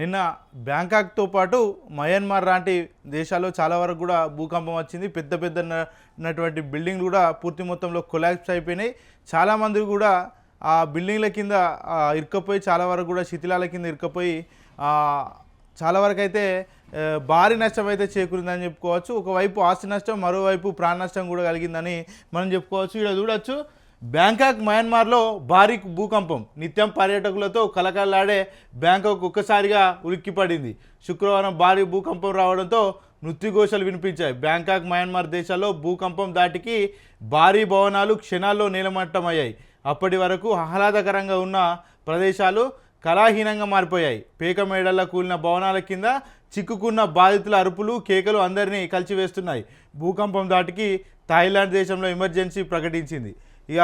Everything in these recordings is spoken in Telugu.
నిన్న బ్యాంకాక్తో పాటు మయన్మార్ లాంటి దేశాల్లో చాలా వరకు కూడా భూకంపం వచ్చింది. పెద్ద పెద్ద ఉన్నటువంటి బిల్డింగ్లు కూడా పూర్తి మొత్తంలో కొలాప్స్ అయిపోయినాయి. చాలామంది కూడా ఆ బిల్డింగ్ల కింద ఇరుక్కపోయి చాలా వరకు కూడా శిథిలాల కింద ఇరుక్కపోయి చాలా వరకు అయితే భారీ నష్టం అయితే చేకూరిందని చెప్పుకోవచ్చు. ఒకవైపు ఆస్తి నష్టం మరోవైపు ప్రాణ నష్టం కూడా కలిగిందని మనం చెప్పుకోవచ్చు. ఇక్కడ చూడొచ్చు. బ్యాంకాక్ మయన్మార్లో భారీ భూకంపం. నిత్యం పర్యాటకులతో కలకలాడే బ్యాంకాక్ ఒక్కసారిగా ఉలిక్కిపడింది. శుక్రవారం భారీ భూకంపం రావడంతో మృత్యుఘోషలు వినిపించాయి. బ్యాంకాక్ మయన్మార్ దేశాల్లో భూకంపం దాటికి భారీ భవనాలు క్షణాల్లో నీలమట్టమయ్యాయి. అప్పటి వరకు ఆహ్లాదకరంగా ఉన్న ప్రదేశాలు కళాహీనంగా మారిపోయాయి. పేక మేడల్లో కూలిన భవనాల కింద చిక్కుకున్న బాధితుల అరుపులు కేకలు అందరినీ కలిచివేస్తున్నాయి. భూకంపం దాటికి థాయిలాండ్ దేశంలో ఎమర్జెన్సీ ప్రకటించింది. ఇక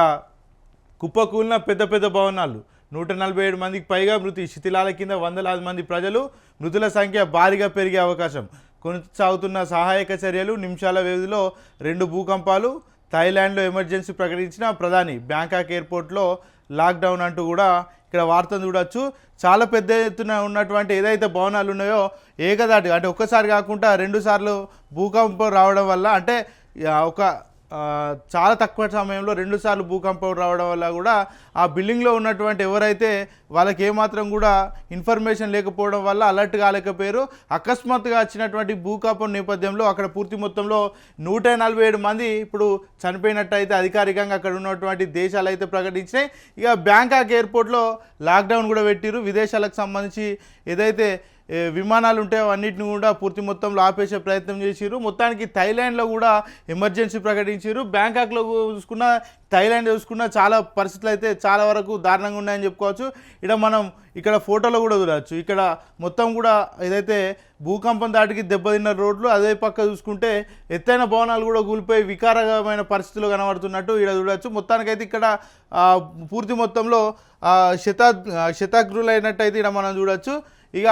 కుప్పకూలిన పెద్ద పెద్ద భవనాలు. నూట నలభై ఏడు మందికి పైగా మృతి. శిథిలాల కింద వందలాది మంది ప్రజలు మృతుల సంఖ్య భారీగా పెరిగే అవకాశం. కొనసాగుతున్న సహాయక చర్యలు నిమిషాల వ్యవధిలో రెండు భూకంపాలు థాయిలాండ్లో ఎమర్జెన్సీ ప్రకటించిన ప్రధాని బ్యాంకాక్ ఎయిర్పోర్ట్లో లాక్డౌన్ అంటూ కూడా ఇక్కడ వార్తను చూడొచ్చు. చాలా పెద్ద ఎత్తున ఉన్నటువంటి ఏదైతే భవనాలు ఉన్నాయో ఏకదాటి అంటే ఒక్కసారి కాకుండా రెండు సార్లు భూకంపం రావడం వల్ల అంటే ఒక చాలా తక్కువ సమయంలో రెండుసార్లు భూకంపం రావడం వల్ల కూడా ఆ బిల్డింగ్లో ఉన్నటువంటి ఎవరైతే వాళ్ళకి ఏమాత్రం కూడా ఇన్ఫర్మేషన్ లేకపోవడం వల్ల అలర్ట్ కాలేకపోయారు. అకస్మాత్తుగా వచ్చినటువంటి భూకంపం నేపథ్యంలో అక్కడ పూర్తి మొత్తంలో నూట నలభై ఏడు మంది ఇప్పుడు చనిపోయినట్టు అయితే అధికారికంగా అక్కడ ఉన్నటువంటి దేశాలు అయితే ప్రకటించినాయి. ఇక బ్యాంకాక్ ఎయిర్పోర్ట్లో లాక్డౌన్ కూడా పెట్టారు విదేశాలకు సంబంధించి ఏదైతే విమానాలు ఉంటే అన్నిటిని కూడా పూర్తి మొత్తంలో ఆపేసే ప్రయత్నం చేసిరు మొత్తానికి థైలాండ్లో కూడా ఎమర్జెన్సీ ప్రకటించారు బ్యాంకాక్లో చూసుకున్న థైలాండ్ చూసుకున్న చాలా పరిస్థితులు అయితే చాలా వరకు దారుణంగా ఉన్నాయని చెప్పుకోవచ్చు. ఇక్కడ మనం ఇక్కడ ఫోటోలో కూడా చూడవచ్చు ఇక్కడ మొత్తం కూడా ఏదైతే భూకంపం దాటికి దెబ్బతిన్న రోడ్లు అదే పక్క చూసుకుంటే ఎత్తైన భవనాలు కూడా కూలిపోయి వికారమైన పరిస్థితులు కనబడుతున్నట్టు ఇక్కడ చూడవచ్చు మొత్తానికైతే ఇక్కడ పూర్తి మొత్తంలో శతా శతా శతాగ్రులైనట్టయితే ఇక్కడ మనం చూడవచ్చు ఇక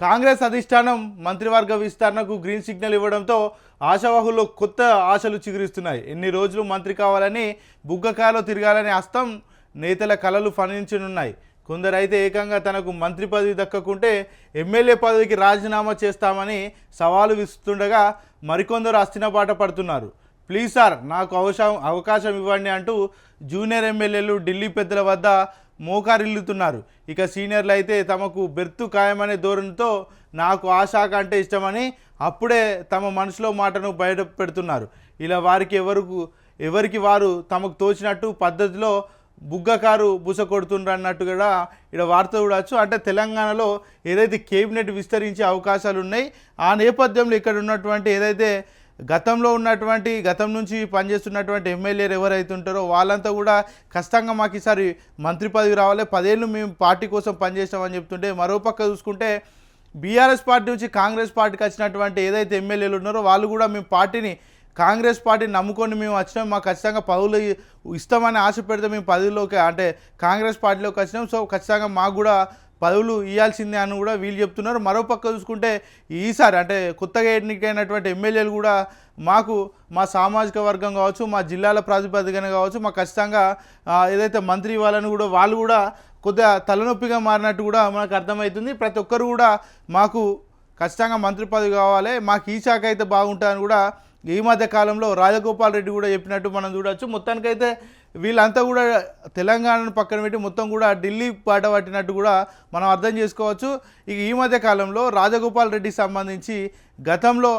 కాంగ్రెస్ అధిష్టానం మంత్రివర్గ విస్తరణకు గ్రీన్ సిగ్నల్ ఇవ్వడంతో ఆశావాహుల్లో కొత్త ఆశలు చిగురిస్తున్నాయి. ఎన్ని రోజులు మంత్రి కావాలని బుగ్గకాయలో తిరగాలని హస్తం నేతల కలలు ఫలించనున్నాయి కొందరైతే ఏకంగా తనకు మంత్రి పదవి దక్కకుంటే ఎమ్మెల్యే పదవికి రాజీనామా చేస్తామని సవాలు విస్తుండగా మరికొందరు అస్థినబాట పడుతున్నారు. ప్లీజ్ సార్ నాకు అవకాశం అవకాశం ఇవ్వండి అంటూ జూనియర్ ఎమ్మెల్యేలు ఢిల్లీ పెద్దల వద్ద మోకారిల్లుతున్నారు. ఇక సీనియర్లు అయితే తమకు బెర్తు ఖాయమనే ధోరణితో నాకు ఆ శాఖ అంటే ఇష్టమని అప్పుడే తమ మనసులో మాటను బయట పెడుతున్నారు. ఇలా వారికి ఎవరికి ఎవరికి వారు తమకు తోచినట్టు పద్ధతిలో బుగ్గకారు బుస కొడుతుండ్రు అన్నట్టు కూడా ఇక్కడ వార్త చూడవచ్చు అంటే తెలంగాణలో ఏదైతే కేబినెట్ విస్తరించే అవకాశాలు ఉన్నాయి ఆ నేపథ్యంలో ఇక్కడ ఉన్నటువంటి ఏదైతే గతంలో ఉన్నటువంటి గతం నుంచి పనిచేస్తున్నటువంటి ఎమ్మెల్యేలు ఎవరైతే ఉంటారో వాళ్ళంతా కూడా కష్టంగా మాకు ఈసారి మంత్రి పదవి రావాలి. పదేళ్ళు మేము పార్టీ కోసం పనిచేసామని చెప్తుంటే మరోపక్క చూసుకుంటే బీఆర్ఎస్ పార్టీ నుంచి కాంగ్రెస్ పార్టీకి వచ్చినటువంటి ఏదైతే ఎమ్మెల్యేలు ఉన్నారో వాళ్ళు కూడా మేము పార్టీని కాంగ్రెస్ పార్టీని నమ్ముకొని మేము వచ్చినాం. మాకు ఖచ్చితంగా పదవులు ఇస్తామని ఆశ పెడితే మేము పదవిలోకి అంటే కాంగ్రెస్ పార్టీలోకి వచ్చినాం. సో ఖచ్చితంగా మాకు కూడా పదవులు ఇవ్వాల్సిందే అని కూడా వీళ్ళు చెప్తున్నారు. మరోపక్క చూసుకుంటే ఈసారి అంటే కొత్తగా ఎన్నికైనటువంటి ఎమ్మెల్యేలు కూడా మాకు మా సామాజిక వర్గం కావచ్చు మా జిల్లాల ప్రాతిపదికన కావచ్చు మాకు ఖచ్చితంగా ఏదైతే మంత్రి ఇవ్వాలని కూడా వాళ్ళు కూడా కొద్దిగా తలనొప్పిగా మారినట్టు కూడా మనకు అర్థమవుతుంది. ప్రతి ఒక్కరు కూడా మాకు ఖచ్చితంగా మంత్రి పదవి కావాలి మాకు ఈ శాఖ అయితే బాగుంటుందని కూడా ఈ మధ్య కాలంలో రాజగోపాల్ రెడ్డి కూడా చెప్పినట్టు మనం చూడొచ్చు. మొత్తానికైతే వీళ్ళంతా కూడా తెలంగాణను పక్కన పెట్టి మొత్తం కూడా ఢిల్లీ పాట పట్టినట్టు కూడా మనం అర్థం చేసుకోవచ్చు. ఇక ఈ మధ్య కాలంలో రాజగోపాల్ రెడ్డికి సంబంధించి గతంలో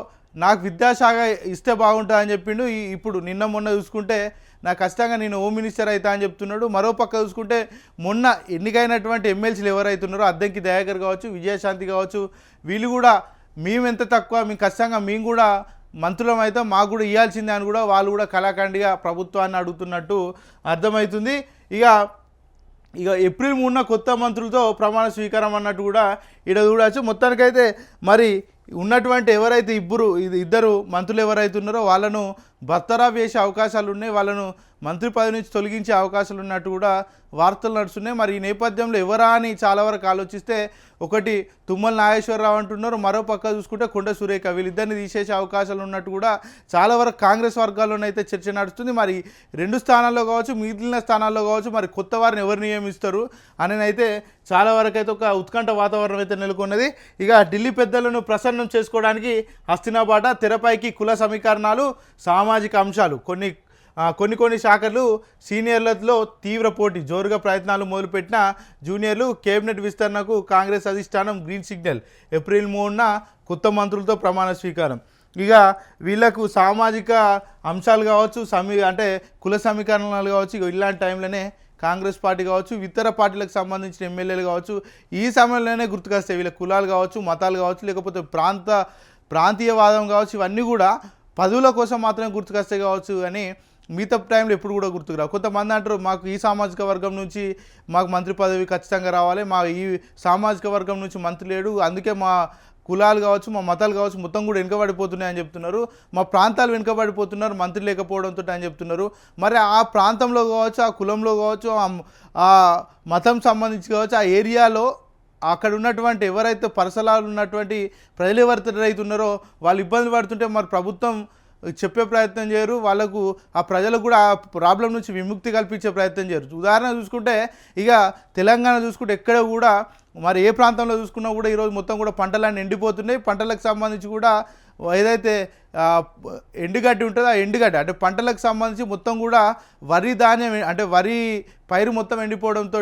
నాకు విద్యాశాఖ ఇస్తే బాగుంటుందని చెప్పిండు. ఇప్పుడు నిన్న మొన్న చూసుకుంటే నాకు ఖచ్చితంగా నేను హోమ్ మినిస్టర్ అవుతా అని చెప్తున్నాడు. మరో పక్క చూసుకుంటే మొన్న ఎన్నికైనటువంటి ఎమ్మెల్సీలు ఎవరైతున్నారో అద్దెంకి దయాకర్ కావచ్చు విజయశాంతి కావచ్చు వీళ్ళు కూడా మేము ఎంత తక్కువ మేము ఖచ్చితంగా మేము కూడా మంత్రులం అయితే మాకు కూడా ఇవ్వాల్సిందే అని కూడా వాళ్ళు కూడా కళాఖండిగా ప్రభుత్వాన్ని అడుగుతున్నట్టు అర్థమవుతుంది. ఇక ఇక ఏప్రిల్ మూడున కొత్త మంత్రులతో ప్రమాణ స్వీకారం అన్నట్టు కూడా ఇక్కడ చూడవచ్చు మొత్తానికైతే మరి ఉన్నటువంటి ఎవరైతే ఇబ్బరు ఇద్దరు మంత్రులు ఎవరైతే ఉన్నారో వాళ్ళను బర్తరాఫ్ వేసే అవకాశాలు ఉన్నాయి వాళ్ళను మంత్రి పదవి నుంచి తొలగించే అవకాశాలు ఉన్నట్టు కూడా వార్తలు నడుస్తున్నాయి. మరి ఈ నేపథ్యంలో ఎవరా అని చాలా వరకు ఆలోచిస్తే ఒకటి తుమ్మల నాగేశ్వరరావు అంటున్నారు మరో పక్క చూసుకుంటే కొండ సురేఖ. వీళ్ళిద్దరిని తీసేసే అవకాశాలు ఉన్నట్టు కూడా చాలా వరకు కాంగ్రెస్ వర్గాల్లోనైతే చర్చ నడుస్తుంది. మరి రెండు స్థానాల్లో కావచ్చు మిగిలిన స్థానాల్లో కావచ్చు మరి కొత్త వారిని ఎవరు నియమిస్తారు అని అయితే చాలా వరకు అయితే ఒక ఉత్కంఠ వాతావరణం అయితే నెలకొన్నది. ఇక ఢిల్లీ పెద్దలను ప్రసన్నం చేసుకోవడానికి హస్తినాబాట తెరపైకి కుల సమీకరణాలు సామాజిక అంశాలు కొన్ని కొన్ని కొన్ని శాఖలు సీనియర్లతో తీవ్ర పోటీ జోరుగా ప్రయత్నాలు మొదలుపెట్టిన జూనియర్లు కేబినెట్ విస్తరణకు కాంగ్రెస్ అధిష్టానం గ్రీన్ సిగ్నల్. ఏప్రిల్ మూడున కొత్త మంత్రులతో ప్రమాణ స్వీకారం. ఇక వీళ్ళకు సామాజిక అంశాలు కావచ్చు సమీ అంటే కుల సమీకరణాలు కావచ్చు ఇలాంటి టైంలోనే కాంగ్రెస్ పార్టీ కావచ్చు ఇతర పార్టీలకు సంబంధించిన ఎమ్మెల్యేలు కావచ్చు ఈ సమయంలోనే గుర్తుకొస్తాయి. వీళ్ళ కులాలు కావచ్చు మతాలు కావచ్చు లేకపోతే ప్రాంత ప్రాంతీయవాదం కావచ్చు ఇవన్నీ కూడా పదవుల కోసం మాత్రమే గుర్తుకొస్తాయి కావచ్చు అని మిగతా టైంలో ఎప్పుడు కూడా గుర్తుకురావు. కొంతమంది అంటారు మాకు ఈ సామాజిక వర్గం నుంచి మాకు మంత్రి పదవి ఖచ్చితంగా రావాలి మా ఈ సామాజిక వర్గం నుంచి మంత్రి లేడు అందుకే మా కులాలు కావచ్చు మా మతాలు కావచ్చు మొత్తం కూడా వెనుకబడిపోతున్నాయని చెప్తున్నారు. మా ప్రాంతాలు వెనుకబడిపోతున్నారు మంత్రి లేకపోవడంతో అని చెప్తున్నారు. మరి ఆ ప్రాంతంలో కావచ్చు ఆ కులంలో కావచ్చు ఆ మతం సంబంధించి కావచ్చు ఆ ఏరియాలో అక్కడ ఉన్నటువంటి ఎవరైతే పరసలాలు ఉన్నటువంటి ప్రజలు ఎవరైతే రైతున్నారో వాళ్ళు ఇబ్బంది పడుతుంటే మరి ప్రభుత్వం చెప్పే ప్రయత్నం చేయరు. వాళ్ళకు ఆ ప్రజలకు కూడా ఆ ప్రాబ్లం నుంచి విముక్తి కల్పించే ప్రయత్నం చేయరు. ఉదాహరణ చూసుకుంటే ఇక తెలంగాణ చూసుకుంటే ఎక్కడ కూడా మరి ఏ ప్రాంతంలో చూసుకున్నా కూడా ఈరోజు మొత్తం కూడా పంటలన్నీ ఎండిపోతున్నాయి. పంటలకు సంబంధించి కూడా ఏదైతే ఎండుగడ్డి ఉంటుందో ఆ ఎండుగడ్డి అంటే పంటలకు సంబంధించి మొత్తం కూడా వరి ధాన్యం అంటే వరి పైరు మొత్తం ఎండిపోవడంతో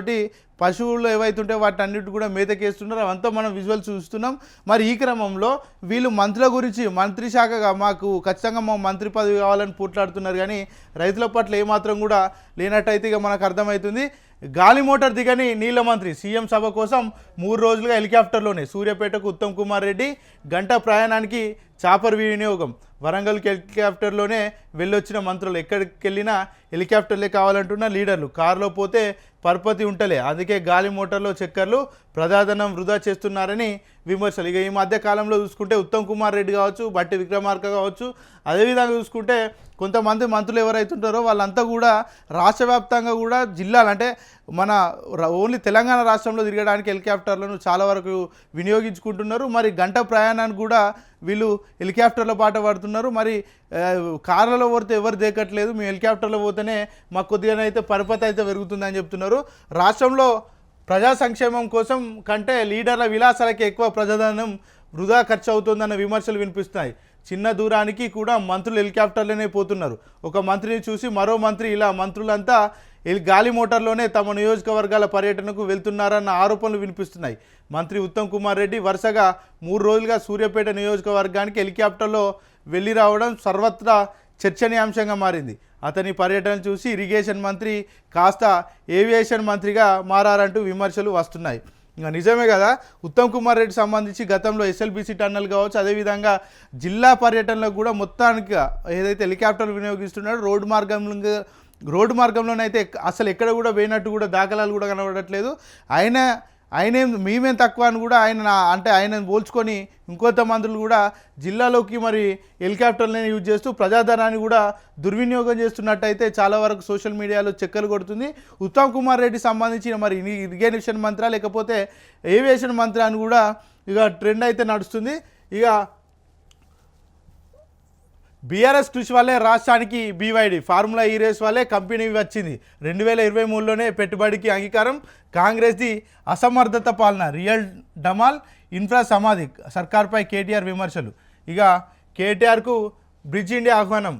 పశువులు ఏవైతే ఉంటే వాటి అన్నిటి కూడా మేతకేస్తున్నారు. అవంతా మనం విజువల్ చూస్తున్నాం. మరి ఈ క్రమంలో వీళ్ళు మంత్రుల గురించి మంత్రి శాఖగా మాకు ఖచ్చితంగా మా మంత్రి పదవి కావాలని పోట్లాడుతున్నారు. కానీ రైతుల పట్ల ఏమాత్రం కూడా లేనట్టయితే ఇక మనకు అర్థమవుతుంది. గాలి మోటార్ దిగని నీళ్ళ మంత్రి సీఎం సభ కోసం మూడు రోజులుగా హెలికాప్టర్లోనే సూర్యాపేటకు ఉత్తమ్ కుమార్ రెడ్డి గంట ప్రయాణానికి చాపర్ వినియోగం. వరంగల్కి హెలికాప్టర్లోనే వెళ్ళొచ్చిన మంత్రులు ఎక్కడికి వెళ్ళినా హెలికాప్టర్లే కావాలంటున్న లీడర్లు. కారులో పోతే పరపతి ఉంటలే. అందుకే గాలి మోటార్లో చక్కర్లు ప్రజాధనం వృధా చేస్తున్నారని విమర్శలు. ఇక ఈ మధ్య కాలంలో చూసుకుంటే ఉత్తమ్ కుమార్ రెడ్డి కావచ్చు బట్టి విక్రమార్క కావచ్చు అదేవిధంగా చూసుకుంటే కొంతమంది మంత్రులు ఎవరైతుంటారో వాళ్ళంతా కూడా రాష్ట్ర వ్యాప్తంగా కూడా జిల్లాలు అంటే మన ఓన్లీ తెలంగాణ రాష్ట్రంలో తిరగడానికి హెలికాప్టర్లను చాలా వరకు వినియోగించుకుంటున్నారు. మరి గంట ప్రయాణానికి కూడా వీళ్ళు హెలికాప్టర్ల పాట పడుతున్నారు. మరి కార్లలో పోతే ఎవరు దేకట్లేదు మేము హెలికాప్టర్లో పోతే పోతేనే మాకు కొద్దిగానైతే పరపతి అయితే పెరుగుతుందని చెప్తున్నారు. రాష్ట్రంలో ప్రజా సంక్షేమం కోసం కంటే లీడర్ల విలాసాలకి ఎక్కువ ప్రజాధనం వృధా ఖర్చు అవుతుందన్న విమర్శలు వినిపిస్తున్నాయి. చిన్న దూరానికి కూడా మంత్రులు హెలికాప్టర్లోనే పోతున్నారు. ఒక మంత్రిని చూసి మరో మంత్రి ఇలా మంత్రులంతా గాలి మోటార్లోనే తమ నియోజకవర్గాల పర్యటనకు వెళ్తున్నారన్న ఆరోపణలు వినిపిస్తున్నాయి. మంత్రి ఉత్తమ్ కుమార్ రెడ్డి వరుసగా మూడు రోజులుగా సూర్యాపేట నియోజకవర్గానికి హెలికాప్టర్లో వెళ్ళి రావడం సర్వత్రా చర్చనీయాంశంగా మారింది. అతని పర్యటన చూసి ఇరిగేషన్ మంత్రి కాస్త ఏవియేషన్ మంత్రిగా మారారంటూ విమర్శలు వస్తున్నాయి. ఇంకా నిజమే కదా ఉత్తమ్ కుమార్ రెడ్డి సంబంధించి గతంలో ఎస్ఎల్బిసి టన్నల్ కావచ్చు అదేవిధంగా జిల్లా పర్యటనలో కూడా మొత్తానికి ఏదైతే హెలికాప్టర్ వినియోగిస్తున్నాడో రోడ్డు మార్గంలో రోడ్డు మార్గంలోనైతే అసలు ఎక్కడ కూడా పోయినట్టు కూడా దాఖలాలు కూడా కనబడట్లేదు. ఆయన ఆయనేం మేమేం తక్కువ అని కూడా ఆయన నా- అంటే ఆయన పోల్చుకొని ఇంకొంత మంత్రులు కూడా జిల్లాలోకి మరి హెలికాప్టర్లను యూజ్ చేస్తూ ప్రజాధనాన్ని కూడా దుర్వినియోగం చేస్తున్నట్టయితే చాలా వరకు సోషల్ మీడియాలో చెక్కలు కొడుతుంది. ఉత్తమ్ కుమార్ రెడ్డి సంబంధించిన మరి ఇరిగేషన్ మంత్రా లేకపోతే ఏవియేషన్ మంత్రి అని కూడా ఇక ట్రెండ్ అయితే నడుస్తుంది. ఇక బీఆర్ఎస్ కృషి వల్లే రాష్ట్రానికి BYD formula e E race వల్లే కంపెనీ వచ్చింది. రెండు వేల ఇరవై మూడులోనే పెట్టుబడికి అంగీకారం. కాంగ్రెస్ది అసమర్థత పాలన రియల్ డమాల్ ఇన్ఫ్రా సమాధి సర్కార్పై కేటీఆర్ విమర్శలు. ఇక కేటీఆర్కు బ్రిడ్జ్ ఇండియా ఆహ్వానం.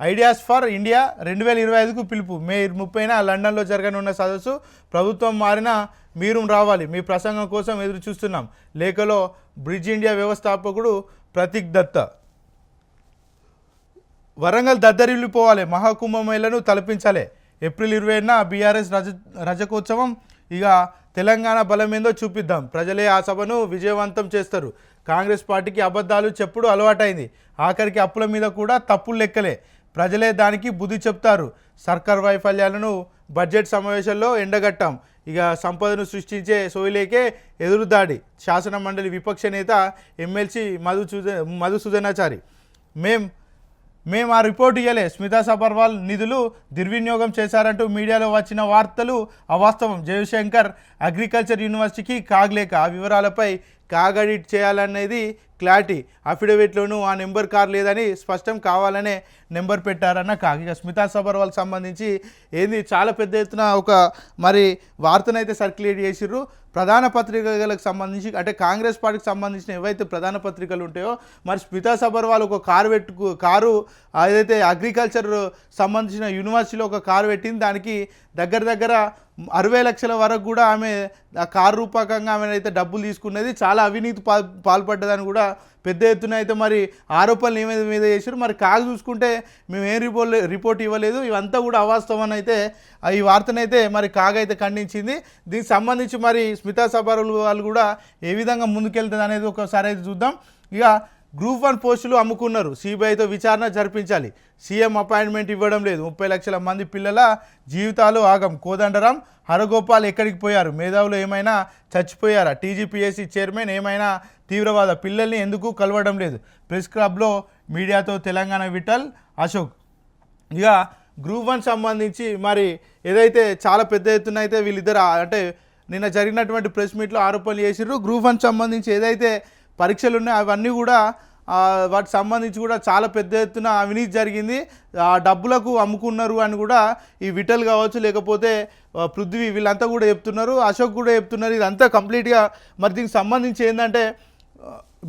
ఐడియాస్ ఫర్ ఇండియా రెండు వేల ఇరవై ఐదుకు పిలుపు. మే ముప్పైన లండన్లో జరగనున్న సదస్సు ప్రభుత్వం మారినా మీరు రావాలి. మీ ప్రసంగం కోసం ఎదురు చూస్తున్నాం లేఖలో బ్రిడ్జ్ ఇండియా వ్యవస్థాపకుడు ప్రతీక్ దత్త. వరంగల్ దద్దరిల్లిపోవాలి. మహాకుంభమేళను తలపించాలి. ఏప్రిల్ ఇరవైన బీఆర్ఎస్ రజ రజకోత్సవం ఇక తెలంగాణ బలమేందో చూపిద్దాం. ప్రజలే ఆ సభను విజయవంతం చేస్తారు. కాంగ్రెస్ పార్టీకి అబద్ధాలు చెప్పుడు అలవాటైంది. ఆఖరికి అప్పుల మీద కూడా తప్పులు లెక్కలే. ప్రజలే దానికి బుద్ధి చెప్తారు. సర్కార్ వైఫల్యాలను బడ్జెట్ సమావేశంలో ఎండగట్టాం. ఇక సంపదను సృష్టించే సోయిలేకే ఎదురుదాడి శాసన మండలి విపక్ష నేత ఎమ్మెల్సీ మధు మధుసూదనాచారి. మేం మేము ఆ రిపోర్ట్ ఇవ్వలే స్మితా సబర్వాల్ నిధులు దుర్వినియోగం చేశారంటూ మీడియాలో వచ్చిన వార్తలు అవాస్తవం. జయశంకర్ అగ్రికల్చర్ యూనివర్సిటీకి కాగలేక ఆ వివరాలపై కాగడిట్ చేయాలనేది క్లారిటీ. అఫిడవిట్లోనూ ఆ నెంబర్ కార్ లేదని స్పష్టం కావాలనే నెంబర్ పెట్టారన్న కాగ్ ఇక స్మితా సబర్వాల్ సంబంధించి ఏంది చాలా పెద్ద ఎత్తున ఒక మరి వార్తనైతే సర్క్యులేట్ చేసిర్రు. ప్రధాన పత్రికలకు సంబంధించి అంటే కాంగ్రెస్ పార్టీకి సంబంధించిన ఏవైతే ప్రధాన పత్రికలు ఉంటాయో మరి స్మితా సబర్వాల్ ఒక కారు పెట్టుకు కారు ఏదైతే అగ్రికల్చర్ సంబంధించిన యూనివర్సిటీలో ఒక కారు పెట్టింది దానికి దగ్గర దగ్గర అరవై లక్షల వరకు కూడా ఆమె ఆ కారు రూపకంగా ఆమె అయితే డబ్బులు తీసుకున్నది చాలా అవినీతి పాల్పడ్డదని కూడా పెద్ద ఎత్తున అయితే మరి ఆరోపణలు ఏమైనా మీద చేశారు. మరి కాగు చూసుకుంటే మేము ఏం రిపోర్ట్ రిపోర్ట్ ఇవ్వలేదు. ఇవంతా కూడా అవాస్తవం అయితే ఈ వార్తనైతే మరి కాగైతే అయితే ఖండించింది. దీనికి సంబంధించి మరి స్మితా సభారులు వాళ్ళు కూడా ఏ విధంగా ముందుకెళ్తుంది అనేది ఒకసారి అయితే చూద్దాం. ఇక గ్రూప్ వన్ పోస్టులు అమ్ముకున్నారు. సిబిఐతో విచారణ జరిపించాలి. సీఎం అపాయింట్మెంట్ ఇవ్వడం లేదు. ముప్పై లక్షల మంది పిల్లల జీవితాలు ఆగం. కోదండరాం హరగోపాల్ ఎక్కడికి పోయారు? మేధావులు ఏమైనా చచ్చిపోయారా? టీజీపీఎస్సీ చైర్మన్ ఏమైనా తీవ్రవాద పిల్లల్ని ఎందుకు కలవడం లేదు? ప్రెస్ క్లబ్లో మీడియాతో తెలంగాణ విఠల్ అశోక్. ఇక గ్రూప్ వన్ సంబంధించి మరి ఏదైతే చాలా పెద్ద ఎత్తున అయితే వీళ్ళిద్దరు అంటే నిన్న జరిగినటువంటి ప్రెస్ మీట్లో ఆరోపణలు చేసిర్రు. గ్రూప్ వన్ సంబంధించి ఏదైతే పరీక్షలు ఉన్నాయి అవన్నీ కూడా వాటికి సంబంధించి కూడా చాలా పెద్ద ఎత్తున అవినీతి జరిగింది. ఆ డబ్బులకు అమ్ముకున్నారు అని కూడా ఈ విఠల్ కావచ్చు లేకపోతే పృథ్వీ వీళ్ళంతా కూడా చెప్తున్నారు. అశోక్ కూడా చెప్తున్నారు. ఇదంతా కంప్లీట్గా మరి దీనికి సంబంధించి ఏంటంటే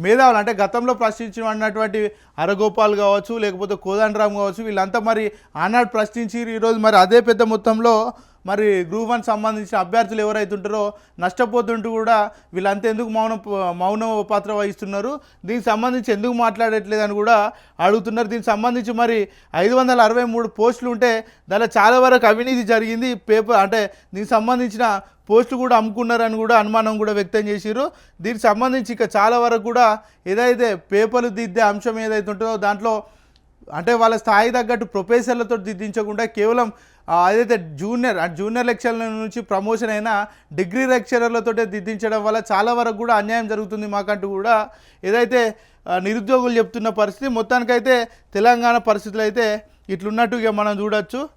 మేధావులు అంటే గతంలో ప్రశ్నించిన అన్నటువంటి హరగోపాల్ కావచ్చు లేకపోతే కోదండరామ్ కావచ్చు వీళ్ళంతా మరి ఆనాడు ప్రశ్నించి ఈరోజు మరి అదే పెద్ద మొత్తంలో మరి గ్రూప్ వన్ సంబంధించిన అభ్యర్థులు ఎవరైతే ఉంటారో నష్టపోతుంటూ కూడా వీళ్ళంతా ఎందుకు మౌన మౌన పాత్ర వహిస్తున్నారు? దీనికి సంబంధించి ఎందుకు మాట్లాడట్లేదు అని కూడా అడుగుతున్నారు. దీనికి సంబంధించి మరి ఐదు వందల అరవై మూడు పోస్టులు ఉంటే దానిలో చాలా వరకు అవినీతి జరిగింది. పేపర్ అంటే దీనికి సంబంధించిన పోస్టులు కూడా అమ్ముకున్నారని కూడా అనుమానం కూడా వ్యక్తం చేశారు దీనికి సంబంధించి ఇక చాలా వరకు కూడా ఏదైతే పేపర్లు దిద్దే అంశం ఏదైతే ఉంటుందో దాంట్లో అంటే వాళ్ళ స్థాయి తగ్గట్టు ప్రొఫెసర్లతో దిద్దించకుండా కేవలం అదైతే జూనియర్ జూనియర్ లెక్చరర్ల నుంచి ప్రమోషన్ అయినా డిగ్రీ లెక్చరర్లతో దిద్దించడం వల్ల చాలా వరకు కూడా అన్యాయం జరుగుతుంది మాకంటూ కూడా ఏదైతే నిరుద్యోగులు చెప్తున్న పరిస్థితి మొత్తానికైతే తెలంగాణ పరిస్థితులు అయితే ఇట్లున్నట్టు ఇక మనం చూడొచ్చు.